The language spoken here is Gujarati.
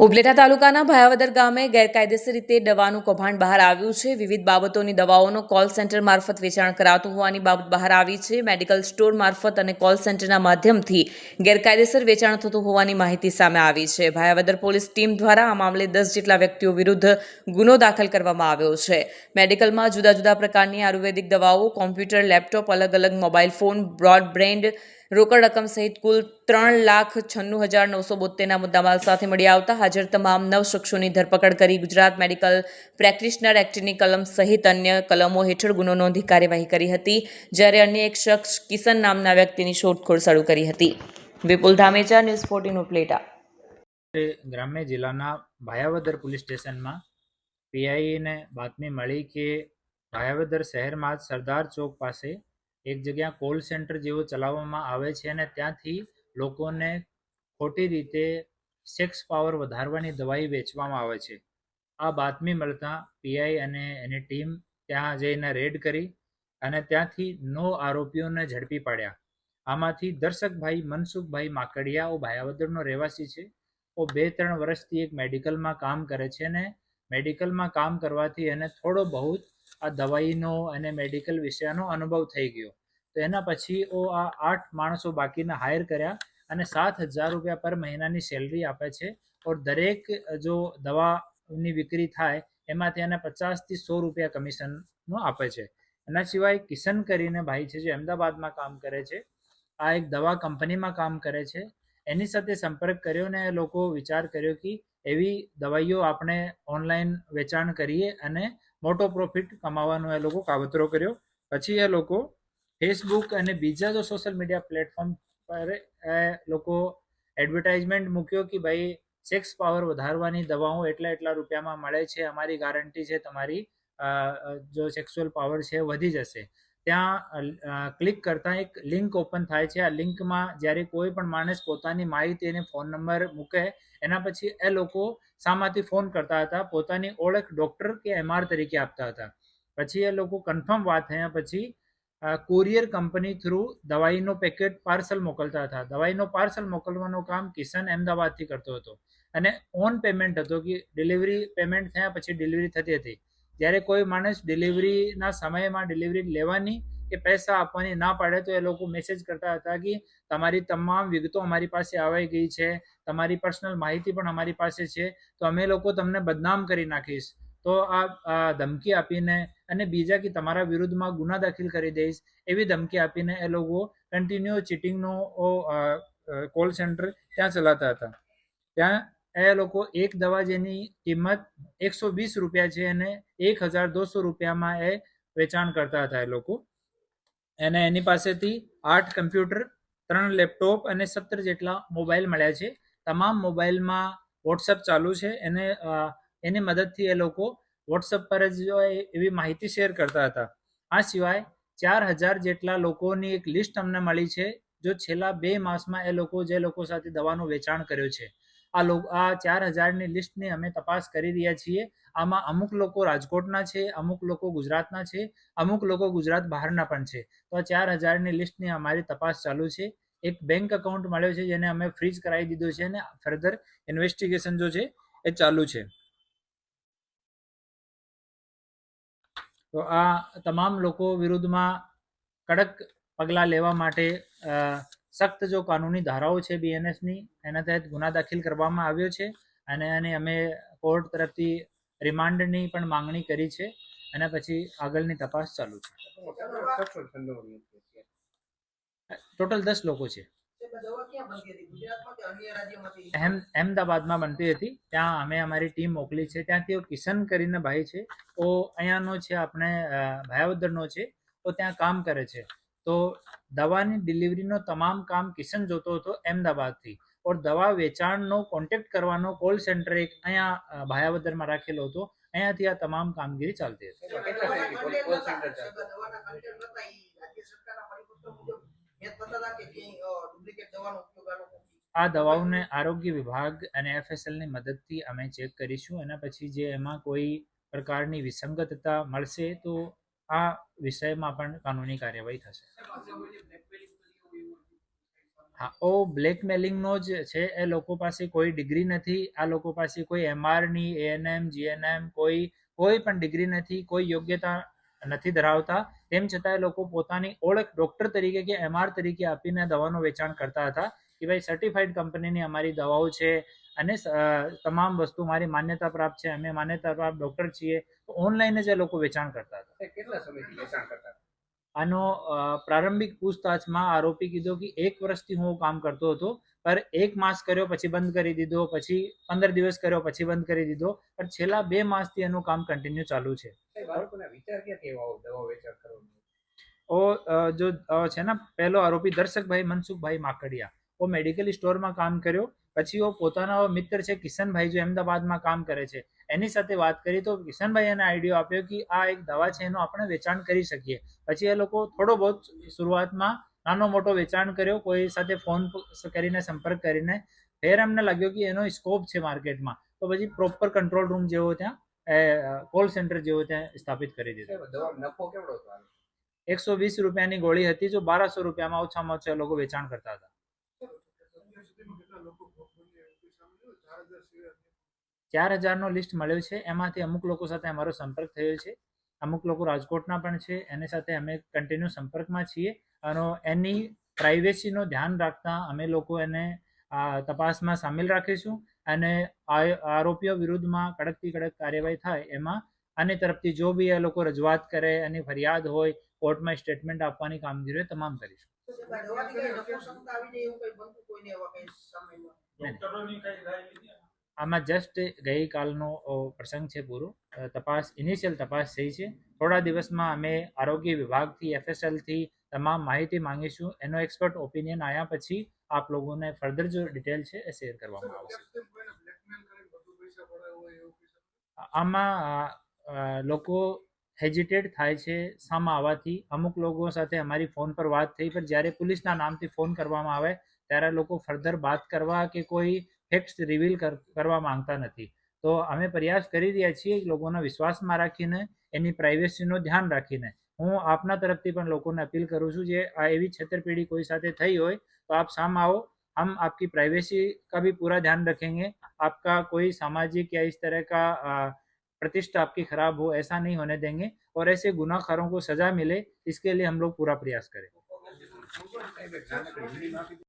ઉપલેટા તાલુકાના ભાયાવદર ગામે ગેરકાયદેસર રીતે દવાનું કૌભાંડ બહાર આવ્યું છે. વિવિધ બાબતોની દવાઓનો કોલ સેન્ટર મારફત વેચાણ કરાતું હોવાની બાબત બહાર આવી છે. મેડિકલ સ્ટોર મારફત અને કોલ સેન્ટરના માધ્યમથી ગેરકાયદેસર વેચાણ થતું હોવાની માહિતી સામે આવી છે. ભાયાવદર પોલીસ ટીમ દ્વારા આ મામલે દસ જેટલા વ્યક્તિઓ વિરુદ્ધ ગુનો દાખલ કરવામાં આવ્યો છે. મેડિકલમાં જુદા જુદા પ્રકારની આયુર્વેદિક દવાઓ કોમ્પ્યુટર લેપટોપ અલગ અલગ મોબાઈલ ફોન બ્રોડબ્રેન્ડ રોકડ રકમ સહિત કુલ ત્રણ લાખ છન્નું હજાર નવસો બોતેરના મુદ્દામાલ સાથે મળી આવતા હાજર તમામ નવ શખ્સોની ધરપકડ કરી ગુજરાત મેડિકલ પ્રેક્ટિશનર એક્ટની કલમ સહિત અન્ય કલમો હેઠળ ગુનો નોંધી કાર્યવાહી કરી હતી, જ્યારે અન્ય એક શખ્સ કિશન નામના વ્યક્તિની શોધખોળ શરૂ કરી હતી. Vipul Dhamecha, news fourteen Upleta. ગ્રામ્ય જિલ્લાના ભાયાવદર પોલીસ સ્ટેશનમાં પીઆઈને બાતમી મળી કે ભાયાવદર શહેરમાં સરદાર ચોક પાસે એક જગ્યા કોલ સેન્ટર જેવો ચલાવવામાં આવે છે અને ત્યાંથી લોકોને ખોટી રીતે સેક્સ પાવર વધારવાની દવાઈ વેચવામાં આવે છે. આ બાતમી મળતા પીઆઈ અને એની ટીમ ત્યાં જઈને રેડ કરી અને ત્યાંથી નો આરોપીઓને ઝડપી પાડ્યા. આમાંથી દર્શકભાઈ મનસુખભાઈ માકડિયા, ઓ ભાયાવદરનો રહેવાસી છે. ઓ બે ત્રણ વર્ષથી એક મેડિકલમાં કામ કરે છે અને મેડિકલમાં કામ કરવાથી એને થોડો બહુ આ દવાઈનો અને મેડિકલ વિષયનો અનુભવ થઈ ગયો. તો એના પછી ઓ આ આઠ માણસો બાકીના હાયર કર્યા અને સાત હજાર રૂપિયા પર મહિનાની સેલરી આપે છે. ઓર દરેક જો દવાની વિક્રી થાય, એમાંથી એને પચાસથી સો રૂપિયા કમિશનનું આપે છે. એના સિવાય કિશન કરીને ભાઈ છે જે અમદાવાદમાં કામ કરે છે, આ એક દવા કંપનીમાં કામ કરે છે. એની સાથે સંપર્ક કર્યો ને લોકો વિચાર કર્યો કે એવી દવાઈઓ આપણે ઓનલાઈન વેચાણ કરીએ અને મોટો પ્રોફિટ કમાવાનો એ લોકો કાવતરો કર્યો. પછી એ લોકો ફેસબુક અને બીજા જો સોશિયલ મીડિયા પ્લેટફોર્મ પર લોકો એડવર્ટાઇઝમેન્ટ મૂક્યો કે ભાઈ સેક્સ પાવર વધારવાની દવાઓ એટલા એટલા રૂપિયામાં મળે છે, અમારી ગારંટી છે તમારી જો સેક્સ્યુઅલ પાવર છે વધી જશે. ત્યાં ક્લિક કરતાં એક લિંક ઓપન થાય છે. આ લિંકમાં જ્યારે કોઈ પણ માણસ પોતાની માહિતી અને ફોન નંબર મૂકે, એના પછી એ લોકો શામાંથી ફોન કરતા હતા, પોતાની ઓળખ ડૉક્ટર કે એમઆર તરીકે આપતા હતા. પછી એ લોકો કન્ફર્મ વાત થયા પછી કુરિયર કંપની થ્રુ દવાઈનો પેકેટ પાર્સલ મોકલતા હતા. દવાઈનો પાર્સલ મોકલવાનું કામ કિશન અમદાવાદથી કરતો હતો. અને ઓન પેમેન્ટ હતો કે ડિલિવરી પેમેન્ટ થયા પછી ડિલિવરી થતી હતી. જ્યારે કોઈ માણસ ડિલિવરીના સમયમાં ડિલિવરી લેવાની કે પૈસા આપવાની ના પાડે તો એ લોકો મેસેજ કરતા હતા કે તમારી તમામ વિગતો અમારી પાસે આવી ગઈ છે. તમારી પર્સનલ માહિતી પણ અમારી પાસે છે. તો અમે લોકો તમને બદનામ કરી નાખીશ. તો આ ધમકી આપીને અને બીજા કે તમારા વિરુદ્ધમાં ગુના દાખલ કરી દઈશ, એવી ધમકી આપીને એ લોકો કન્ટિન્યુ ચીટિંગનો કોલ સેન્ટર ત્યાં ચલાવતા હતા. ત્યાં એ લોકો એક દવા જેની કિંમત એકસો વીસ રૂપિયા છે અને એક હજાર દોસો રૂપિયામાં એ વેચાણ કરતા હતા એ લોકો. અને એની પાસેથી આઠ કમ્પ્યુટર ત્રણ લેપટોપ અને સત્તર જેટલા મોબાઈલ મળ્યા છે. તમામ મોબાઈલમાં વોટ્સઅપ ચાલુ છે. એને એની મદદથી એ લોકો વોટ્સઅપ પર જ એવી માહિતી શેર કરતા હતા. આ સિવાય ચાર હજાર જેટલા લોકોની એક લિસ્ટ અમને મળી છે, જો છેલ્લા બે માસમાં એ લોકો જે લોકો સાથે દવાનું વેચાણ કર્યું છે. આ લોકો આ ચાર હજારની લિસ્ટની અમે તપાસ કરી રહ્યા છીએ. આમાં અમુક લોકો રાજકોટના છે, અમુક લોકો ગુજરાતના છે, અમુક લોકો ગુજરાત બહારના પણ છે. તો આ ચાર હજારની લિસ્ટની અમારી તપાસ ચાલુ છે. એક બેંક એકાઉન્ટ મળ્યો છે, જેને અમે ફ્રીજ કરાવી દીધું છે અને ફર્ધર ઇન્વેસ્ટિગેશન જો છે, એ ચાલુ છે. તો આ તમામ લોકો વિરુદ્ધમાં કડક પગલાં લેવા માટે સખ્ત જો કાનૂની ધારાઓ છે બીએનએસની એના તહેત ગુના દાખલ કરવામાં આવ્યો છે અને એની અમે કોર્ટ તરફથી રિમાન્ડની પણ માંગણી કરી છે અને પછી આગળની તપાસ ચાલુ છે? ટોટલ દસ લોકો છે. અહેમ અહેમદાબાદમાં બનતી હતી. ત્યાં અમે અમારી ટીમ મોકલી છે. ત્યાંથી કિશન કરીને ભાઈ છે. તો અહીંયાનો છે આપણે ભાયાવદરનો છે. તો ત્યાં કામ કરે છે. તો દવાની ડિલિવરીનો તમામ કામ કિશન જોતો હતો અહેમદાબાદથી. ઓર દવા વેચાણનો કોન્ટેક્ટ કરવાનો કોલ સેન્ટર એક અહીંયા ભાયાવદરમાં રાખેલો હતો. અહીંયાથી આ તમામ કામગીરી ચાલતી હતી. આ દવાઓને આરોગ્ય વિભાગ અને એફએસએલની મદદથી અમે ચેક કરીશું. એના પછી જે એમાં કોઈ પ્રકારની વિસંગતતા મળશે તો આ વિષયમાં પણ કાનૂની કાર્યવાહી થશે. હા ઓ બ્લેકમેલિંગનો જ છે. એ લોકો પાસે કોઈ ડિગ્રી નથી. આ લોકો પાસે કોઈ એમઆરની એએનએમ જીએનએમ કોઈ કોઈ પણ ડિગ્રી નથી. કોઈ યોગ્યતા નથી ધરાવતા. તેમ છતાં એ લોકો પોતાની ઓળખ ડૉક્ટર તરીકે કે એમઆર તરીકે આપીને દવાનું વેચાણ કરતા હતા કે ભાઈ સર્ટિફાઈડ કંપનીની અમારી દવાઓ છે અને તમામ વસ્તુ મારી માન્યતા પ્રાપ્ત છે અમે માન્યતા પ્રાપ્ત ડૉક્ટર છીએ. તો ઓનલાઈન જ એ લોકો વેચાણ કરતા હતા. કેટલા સમયથી વેચાણ કરતા હતા? આનો પ્રારંભિક પૂછતાછમાં આરોપી કીધો કે એક વર્ષથી હું કામ કરતો હતો પર એક માસ કર્યો પછી બંધ કરી દીધો પછી પંદર દિવસ કર્યો પછી બંધ કરી દીધો પણ છેલ્લા બે માસથી એનું કામ કન્ટિન્યુ ચાલુ છે. કરવાનો? ઓ જો છે ને, પહેલો આરોપી દર્શકભાઈ મનસુખભાઈ માકડિયા. ઓ મેડિકલ સ્ટોરમાં કામ કર્યો, પછી ઓ પોતાના મિત્ર છે કિશનભાઈ, જો અમદાવાદમાં કામ કરે છે. એની સાથે વાત કરી તો કિશનભાઈ એને આઈડિયો આપ્યો કે આ એક દવા છે, એનું આપણે વેચાણ કરી શકીએ. પછી એ લોકો થોડો બહુ શરૂઆતમાં નાનો મોટો વેચાણ કર્યો, કોઈ સાથે ફોન કરીને સંપર્ક કરીને. ફેર એમને લાગ્યો કે એનો સ્કોપ છે માર્કેટમાં. તો પછી પ્રોપર કંટ્રોલ રૂમ જેવો ત્યાં કોલ સેન્ટર જેવો ત્યાં સ્થાપિત કરી દીધો. નફો કેવડો હતો એકસો વીસ રૂપિયાની ગોળી હતી જો બારસો રૂપિયામાં ઓછામાં ઓછા લોકો વેચાણ કરતા હતા. ચાર હજારનો લિસ્ટ મળ્યો છે. એમાંથી અમુક લોકો સાથે અમારો સંપર્ક થયો છે. અમુક લોકો રાજકોટના પણ છે. એની સાથે અમે કન્ટિન્યુ સંપર્કમાં છીએ. અને એની પ્રાઇવેસીનો ધ્યાન રાખતા અમે લોકો એને તપાસમાં સામેલ રાખીશું અને આરોપીઓ વિરુદ્ધમાં કડકથી કડક કાર્યવાહી થાય એમાં આની તરફથી જો બી એ લોકો રજૂઆત કરે એની ફરિયાદ હોય, કોર્ટમાં સ્ટેટમેન્ટ આપવાની કામગીરી તમામ કરીશું. આમાં જસ્ટ ગઈકાલનો પ્રસંગ છે પૂરો. તપાસ ઇનિશિયલ તપાસ થઈ છે. થોડા દિવસમાં અમે આરોગ્ય વિભાગથી એફએસએલથી તમામ માહિતી માંગીશું. એનો એક્સપર્ટ ઓપિનિયન આવ્યા પછી આપ લોકોને ફર્ધર જો ડિટેલ છે એ શેર કરવામાં આવશે. આમાં લોકો હેજિટેટ થાય છે સામા આવવાથી. અમુક લોકો સાથે અમારી ફોન પર વાત થઈ પણ જ્યારે પોલીસના નામથી ફોન કરવામાં આવે ત્યારે લોકો ફર્ધર વાત કરવા કે કોઈ ફેક્ટ્સ રિવીલ કરવા માંગતા નથી. તો અમે પ્રયાસ કરી રહ્યા છીએ લોકોના વિશ્વાસમાં રાખીને એની પ્રાઇવેસીનું ધ્યાન રાખીને. હું આપના તરફથી પણ લોકોને અપીલ કરું છું જે આ એવી છેતરપિંડી કોઈ સાથે થઈ હોય તો આપ સામ आओ हम आपकी प्राइवेसी का भी पूरा ध्यान रखेंगे आपका कोई सामाजिक या इस तरह का अ, प्रतिष्ठा आपकी खराब हो ऐसा नहीं होने देंगे और ऐसे गुनाहगारों को सजा मिले इसके लिए हम लोग पूरा प्रयास करें